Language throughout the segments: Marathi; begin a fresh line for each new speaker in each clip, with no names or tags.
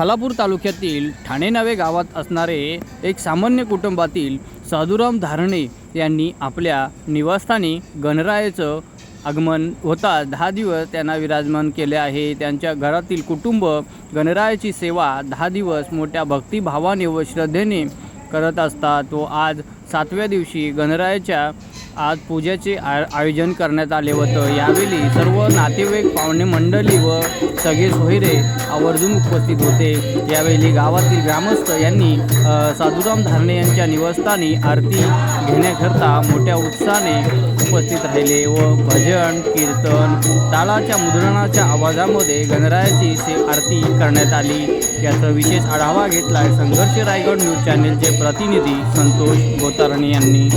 खालापूर तालुक्यातील ठाणे नावे गावात असणारे एक सामान्य कुटुंबातील साधुराम धारणे यांनी आपल्या निवासस्थानी गणरायाचं आगमन होता. दहा दिवस त्यांना विराजमान केले आहे. त्यांच्या घरातील कुटुंब गणरायाची सेवा दहा दिवस मोठ्या भक्तिभावाने व श्रद्धेने करत असतात. व आज सातव्या दिवशी गणरायाच्या आज पूजेचे आ आयोजन करण्यात आले होतं. यावेळी सर्व नातेवाईक पाहुणे मंडळी व सगळे सोयरे आवर्जून उपस्थित होते. यावेळी गावातील ग्रामस्थ यांनी साधुराम धारणे यांच्या निवासस्थानी आरती घेण्याकरता मोठ्या उत्साहाने उपस्थित राहिले व भजन कीर्तन तालाच्या मुद्रणाच्या आवाजामध्ये गणरायाची से आरती करण्यात आली. याचा विशेष आढावा घेतला संघर्ष रायगड न्यूज चॅनेलचे प्रतिनिधी संतोष गोतारणे यांनी.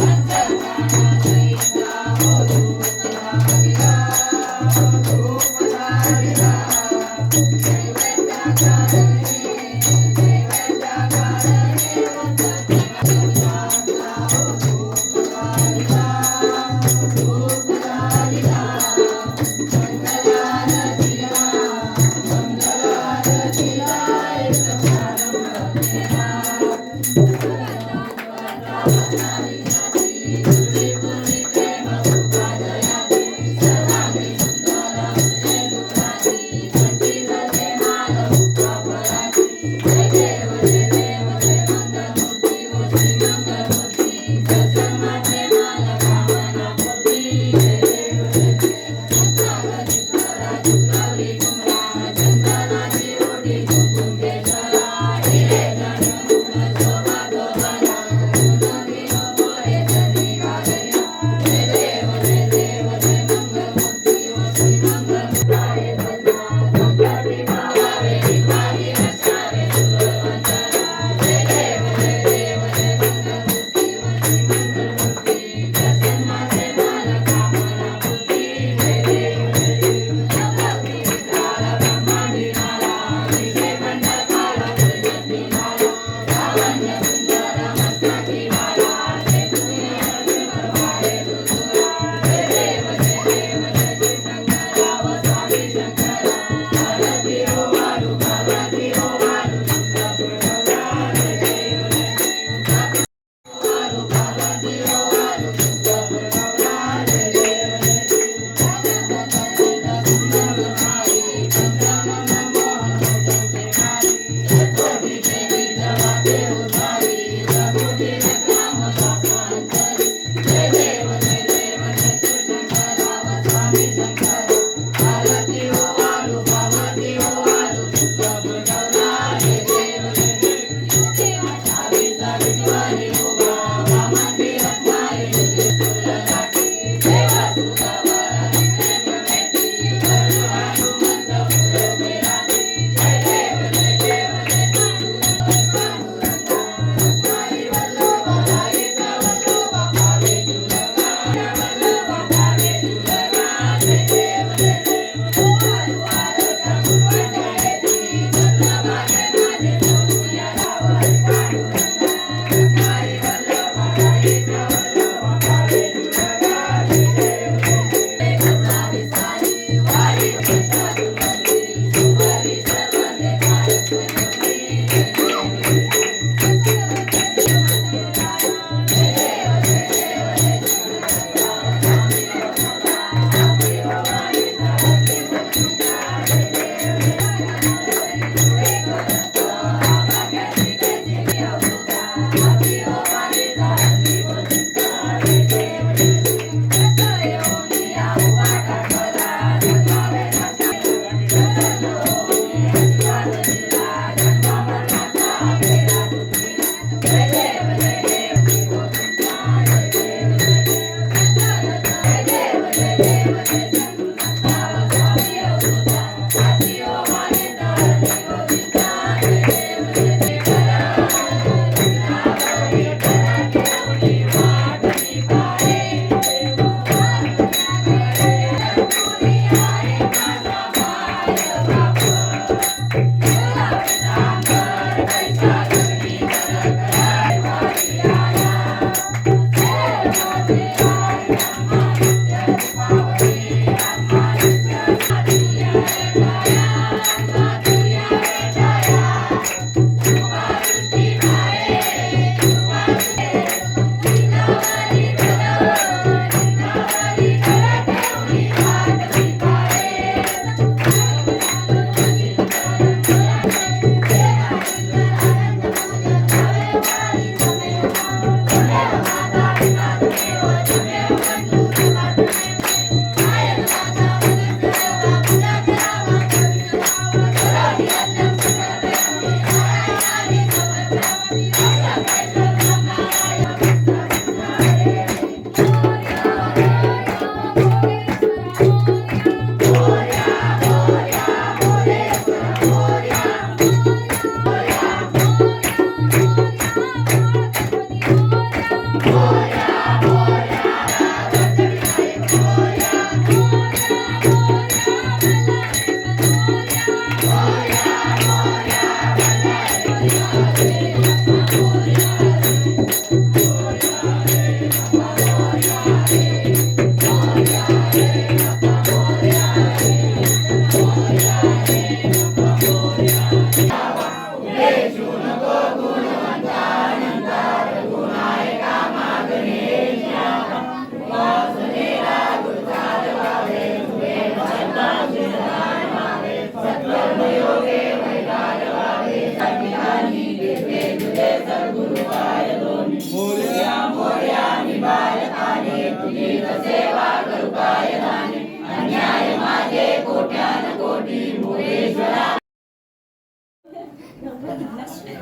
Yeah.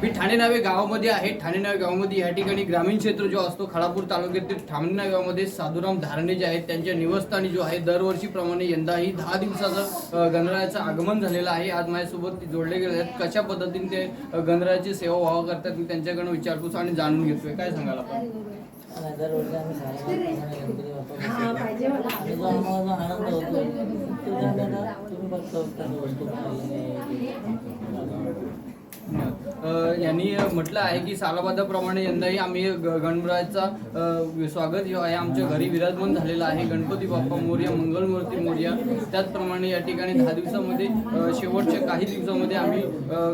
मी ठाणे नावे गावामध्ये आहे. ठाणे नावे गावामध्ये या ठिकाणी ग्रामीण क्षेत्र जो असतो खळापूर तालुक्यातील ठाणे नावे गावामध्ये साधुराम धारणे जे आहेत त्यांच्या निवासस्थानी जो आहे दरवर्षीप्रमाणे यंदाही दहा दिवसाचं गणरायाचं आगमन झालेलं आहे. आज माझ्यासोबत ते जोडले गेले आहेत. कशा पद्धतीने ते गणरायाची सेवा व्हावं करतात मी त्यांच्याकडून विचारपूस आणि जाणून घेतोय. काय सांगाल आपण?
दरवर्षी आम्ही
यांनी म्हटलं आहे की सालाबादाप्रमाणे यंदाही आम्ही ग- गणरायाचा स्वागत आहे आमच्या घरी विराजमान झालेला आहे. गणपती बाप्पा मोर्या मंगलमूर्ती मोर्या. त्याचप्रमाणे या ठिकाणी दहा दिवसामध्ये शेवटच्या काही दिवसामध्ये आम्ही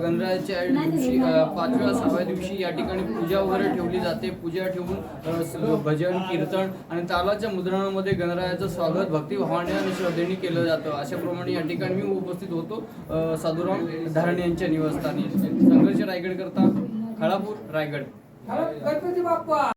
गणरायाच्या दिवशी पाचव्या सहाव्या दिवशी या ठिकाणी पूजा वगैरे ठेवली जाते. पूजा ठेवून भजन कीर्तन आणि तालाच्या मुद्रणामध्ये गणरायाचं स्वागत भक्तिभावाने आणि श्रद्धेने केलं जातं. अशाप्रमाणे या ठिकाणी मी उपस्थित होतो. साधुराम धारणे यांच्या निवासस्थानी. संघर्ष रायगड करता खळापूर रायगड.
गणपती बाप्पा.